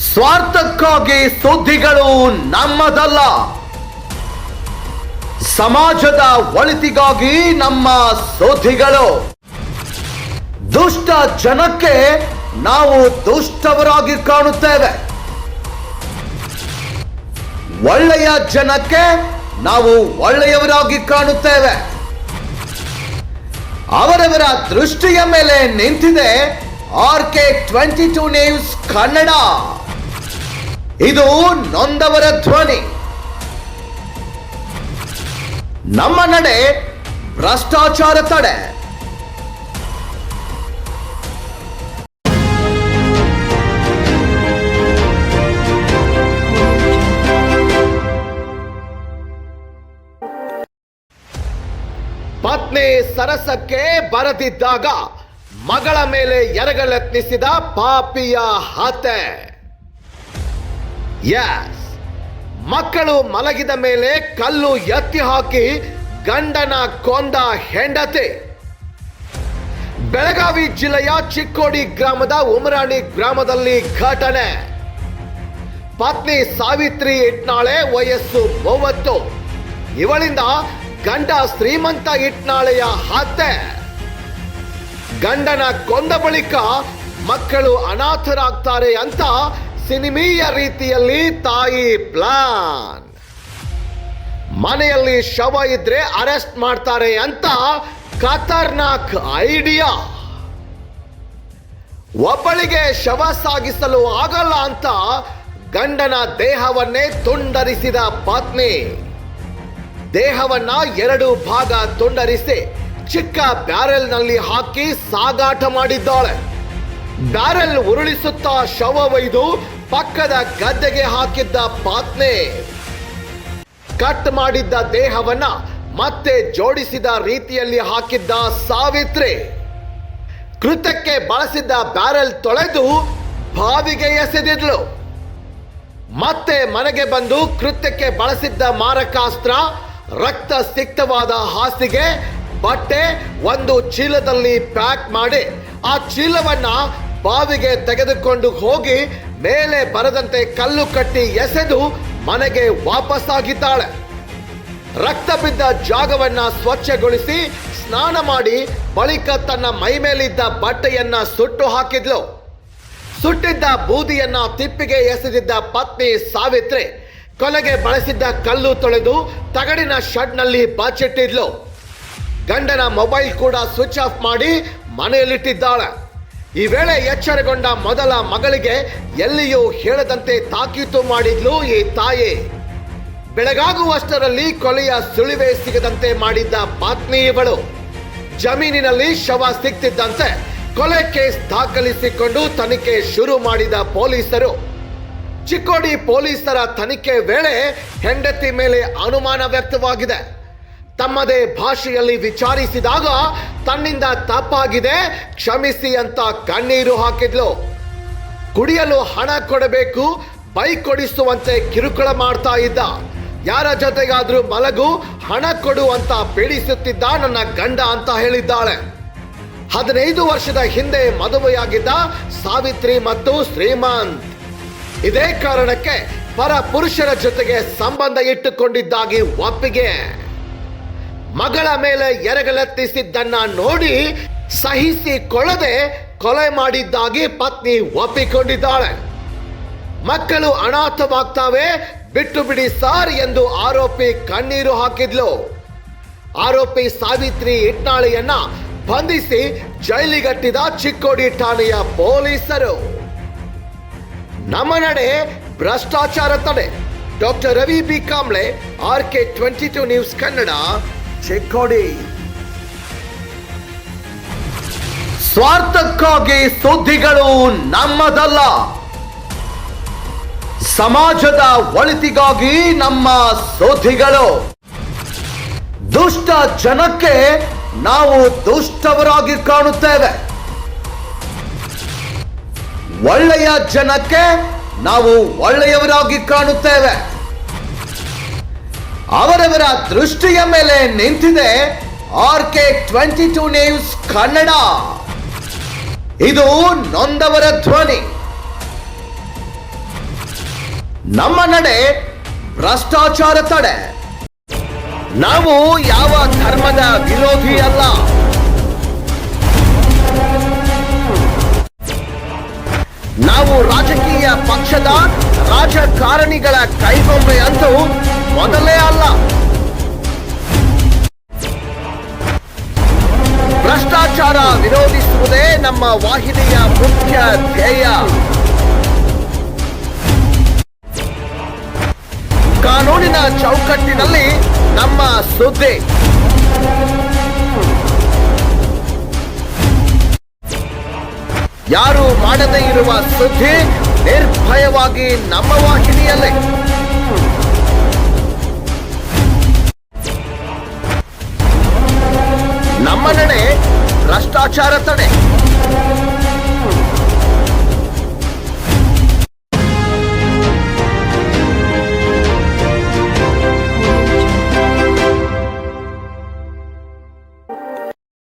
ಸ್ವಾರ್ಥಕ್ಕಾಗಿ ಸುದ್ದಿಗಳು ನಮ್ಮದಲ್ಲ. ಸಮಾಜದ ಒಳಿತಿಗಾಗಿ ನಮ್ಮ ಸುದ್ದಿಗಳು. ದುಷ್ಟ ಜನಕ್ಕೆ ನಾವು ದುಷ್ಟವರಾಗಿ ಕಾಣುತ್ತೇವೆ. ಒಳ್ಳೆಯ ಜನಕ್ಕೆ ನಾವು ಒಳ್ಳೆಯವರಾಗಿ ಕಾಣುತ್ತೇವೆ. ಅವರವರ ದೃಷ್ಟಿಯ ಮೇಲೆ ನಿಂತಿದೆ R K twenty two news Kannada. ಇದು ನೊಂದವರ ಧ್ವನಿ. ನಮ್ಮ ನಡೆ ಭ್ರಷ್ಟಾಚಾರ ತಡೆ. ಪತ್ನಿ ಸರಸಕ್ಕೆ ಬರದಿದ್ದಾಗ ಮಗಳ ಮೇಲೆ ಎರಗಲೆತ್ನಿಸಿದ ಪಾಪಿಯ ಹತೆ. ಎಸ್ ಮಕ್ಕಳು ಮಲಗಿದ ಮೇಲೆ ಕಲ್ಲು ಎತ್ತಿ ಹಾಕಿ ಗಂಡನ ಕೊಂದ ಹೆಂಡತಿ. ಬೆಳಗಾವಿ ಜಿಲ್ಲೆಯ ಚಿಕ್ಕೋಡಿ ಗ್ರಾಮದ ಉಮರಾಣಿ ಗ್ರಾಮದಲ್ಲಿ ಘಟನೆ. ಪತ್ನಿ ಸಾವಿತ್ರಿ ಇಟ್ನಾಳೆ ವಯಸ್ಸು ಮೂವತ್ತು. ಇವಳಿಂದ ಗಂಡ ಶ್ರೀಮಂತ ಇಟ್ನಾಳೆಯ ಹತ್ಯೆ. ಗಂಡನ ಕೊಂದ ಬಳಿಕ ಮಕ್ಕಳು ಅನಾಥರಾಗ್ತಾರೆ ಅಂತ ಸಿನಿಮೀಯ ರೀತಿಯಲ್ಲಿ ತಾಯಿ ಪ್ಲಾನ್. ಮನೆಯಲ್ಲಿ ಶವ ಇದ್ರೆ ಅರೆಸ್ಟ್ ಮಾಡ್ತಾರೆ ಅಂತ ಖತರ್ನಾಕ್ ಐಡಿಯಾ. ಒಬ್ಬಳಿಗೆ ಶವ ಸಾಗಿಸಲು ಆಗಲ್ಲ ಅಂತ ಗಂಡನ ದೇಹವನ್ನೇ ತುಂಡರಿಸಿದ ಪತ್ನಿ. ದೇಹವನ್ನ ಎರಡು ಭಾಗ ತುಂಡರಿಸಿ ಚಿಕ್ಕ ಬ್ಯಾರೆಲ್ನಲ್ಲಿ ಹಾಕಿ ಸಾಗಾಟ ಮಾಡಿದ್ದಾಳೆ. ಬ್ಯಾರೆಲ್ ಉರುಳಿಸುತ್ತಾ ಶವ ಒಯ್ದು ಪಕ್ಕದ ಗದ್ದೆಗೆ ಹಾಕಿದ್ದ ಪಾತ್ನೆ. ಕಟ್ ಮಾಡಿದ್ದ ದೇಹವನ್ನ ಮತ್ತೆ ಜೋಡಿಸಿದ ರೀತಿಯಲ್ಲಿ ಹಾಕಿದ್ದ ಸಾವಿತ್ರಿ. ಕೃತಕ್ಕೆ ಬಳಸಿದ್ದ ಬ್ಯಾರೆಲ್ ತೊಳೆದು ಬಾವಿಗೆ ಎಸೆದಿದ್ಲು. ಮತ್ತೆ ಮನೆಗೆ ಬಂದು ಕೃತ್ಯಕ್ಕೆ ಬಳಸಿದ್ದ ಮಾರಕಾಸ್ತ್ರ, ರಕ್ತ ಸಿಕ್ತವಾದ ಹಾಸಿಗೆ, ಬಟ್ಟೆ ಒಂದು ಚೀಲದಲ್ಲಿ ಪ್ಯಾಕ್ ಮಾಡಿ ಆ ಚೀಲವನ್ನ ಬಾವಿಗೆ ತೆಗೆದುಕೊಂಡು ಹೋಗಿ ಮೇಲೆ ಬರದಂತೆ ಕಲ್ಲು ಕಟ್ಟಿ ಎಸೆದು ಮನೆಗೆ ವಾಪಸ್ಸಾಗಿದ್ದಾಳೆ. ರಕ್ತ ಬಿದ್ದ ಜಾಗವನ್ನ ಸ್ವಚ್ಛಗೊಳಿಸಿ ಸ್ನಾನ ಮಾಡಿ ಬಳಿಕ ತನ್ನ ಮೈ ಮೇಲಿದ್ದ ಬಟ್ಟೆಯನ್ನ ಸುಟ್ಟು ಹಾಕಿದ್ಲು. ಸುಟ್ಟಿದ್ದ ಬೂದಿಯನ್ನ ತಿಪ್ಪಿಗೆ ಎಸೆದಿದ್ದ ಪತ್ನಿ ಸಾವಿತ್ರಿ ಕೊಲೆಗೆ ಬಳಸಿದ್ದ ಕಲ್ಲು ತೊಳೆದು ತಗಡಿನ ಶಡ್ನಲ್ಲಿ ಬಾಚಿಟ್ಟಿದ್ಲು. ಗಂಡನ ಮೊಬೈಲ್ ಕೂಡ ಸ್ವಿಚ್ ಆಫ್ ಮಾಡಿ ಮನೆಯಲ್ಲಿಟ್ಟಿದ್ದಾಳೆ. ಈ ವೇಳೆ ಎಚ್ಚರಗೊಂಡ ಮೊದಲ ಮಗಳಿಗೆ ಎಲ್ಲಿಯೂ ಹೇಳದಂತೆ ತಾಕೀತು ಮಾಡಿದ್ಲು ಈ ತಾಯಿ. ಬೆಳಗಾಗುವಷ್ಟರಲ್ಲಿ ಕೊಲೆಯ ಸುಳಿವೆ ಸಿಗದಂತೆ ಮಾಡಿದ್ದ ಪತ್ನಿ ಜಮೀನಿನಲ್ಲಿ ಶವ ಸಿಕ್ತಿದ್ದಂತೆ ಕೊಲೆ ಕೇಸ್ ದಾಖಲಿಸಿಕೊಂಡು ತನಿಖೆ ಶುರು ಮಾಡಿದ ಪೊಲೀಸರು. ಚಿಕ್ಕೋಡಿ ಪೊಲೀಸರ ತನಿಖೆ ವೇಳೆ ಹೆಂಡತಿ ಮೇಲೆ ಅನುಮಾನ ವ್ಯಕ್ತವಾಗಿದೆ. ತಮ್ಮದೇ ಭಾಷೆಯಲ್ಲಿ ವಿಚಾರಿಸಿದಾಗ ತನ್ನಿಂದ ತಪ್ಪಾಗಿದೆ, ಕ್ಷಮಿಸಿ ಅಂತ ಕಣ್ಣೀರು ಹಾಕಿದ್ಲು. ಕುಡಿಯಲು ಹಣ ಕೊಡಬೇಕು ಬೈಕ್ ಕೊಡಿಸುವಂತೆ ಕಿರುಕುಳ ಮಾಡ್ತಾ ಇದ್ದ. ಯಾರ ಜೊತೆಗಾದ್ರೂ ಮಲಗು, ಹಣ ಕೊಡು ಅಂತ ಪೀಡಿಸುತ್ತಿದ್ದ ನನ್ನ ಗಂಡ ಅಂತ ಹೇಳಿದ್ದಾಳೆ. ಹದಿನೈದು ವರ್ಷದ ಹಿಂದೆ ಮದುವೆಯಾಗಿದ್ದ ಸಾವಿತ್ರಿ ಮತ್ತು ಶ್ರೀಮಂತ್. ಇದೇ ಕಾರಣಕ್ಕೆ ಪರ ಪುರುಷರ ಜೊತೆಗೆ ಸಂಬಂಧ ಇಟ್ಟುಕೊಂಡಿದ್ದಾಗಿ ಒಪ್ಪಿಗೆ. ಮಗಳ ಮೇಲೆ ಎರಗಲೆತ್ತಿಸಿದ್ದನ್ನ ನೋಡಿ ಸಹಿಸಿ ಕೊಳದೆ ಕೊಲೆ ಮಾಡಿದ್ದಾಗಿ ಪತ್ನಿ ಒಪ್ಪಿಕೊಂಡಿದ್ದಾಳೆ. ಮಕ್ಕಳು ಅನಾಥವಾಗ್ತಾವೆ, ಬಿಟ್ಟು ಬಿಡಿ ಸಾರ್ ಎಂದು ಆರೋಪಿ ಕಣ್ಣೀರು ಹಾಕಿದ್ಲು. ಆರೋಪಿ ಸಾವಿತ್ರಿ ಇಟ್ನಾಳಿಯನ್ನ ಬಂಧಿಸಿ ಜೈಲಿಗಟ್ಟಿದ ಚಿಕ್ಕೋಡಿ ಠಾಣೆಯ ಪೊಲೀಸರು. ನಮ್ಮ ನಡೆ ಭ್ರಷ್ಟಾಚಾರ ತಡೆ. Doctor Ravi B Kamble R K twenty two news Kannada. Chikkodi. ಸ್ವಾರ್ಥಕ್ಕಾಗಿ ಸುದ್ದಿಗಳು ನಮ್ಮದಲ್ಲ. ಸಮಾಜದ ಒಳಿತಿಗಾಗಿ ನಮ್ಮ ಸುದ್ದಿಗಳು. ದುಷ್ಟ ಜನಕ್ಕೆ ನಾವು ದುಷ್ಟವರಾಗಿ ಕಾಣುತ್ತೇವೆ. ಒಳ್ಳೆಯ ಜನಕ್ಕೆ ನಾವು ಒಳ್ಳೆಯವರಾಗಿ ಕಾಣುತ್ತೇವೆ. ಅವರವರ ದೃಷ್ಟಿಯ ಮೇಲೆ ನಿಂತಿದೆ R K twenty two news Kannada. ಇದು ನೊಂದವರ ಧ್ವನಿ. ನಮ್ಮ ನಡೆ ಭ್ರಷ್ಟಾಚಾರ ತಡೆ. ನಾವು ಯಾವ ಧರ್ಮದ ವಿರೋಧಿ ಅಲ್ಲ. ನಾವು ರಾಜಕೀಯ ಪಕ್ಷದ ರಾಜಕಾರಣಿಗಳ ಕೈಗೊಂಬೆ ಅಂತೂ ಮೊದಲೇ ಅಲ್ಲ. ಭ್ರಷ್ಟಾಚಾರ ವಿರೋಧಿಸುವುದೇ ನಮ್ಮ ವಾಹಿನಿಯ ಮುಖ್ಯ ಧ್ಯೇಯ. ಕಾನೂನಿನ ಚೌಕಟ್ಟಿನಲ್ಲಿ ನಮ್ಮ ಸುದ್ದಿ. ಯಾರು ಮಾಡದೇ ಇರುವ ಸುದ್ದಿ ನಿರ್ಭಯವಾಗಿ ನಮ್ಮ ವಾಹಿನಿಯಲ್ಲೇ. ನಮ್ಮ ನಡೆ ಭ್ರಷ್ಟಾಚಾರ ತಡೆ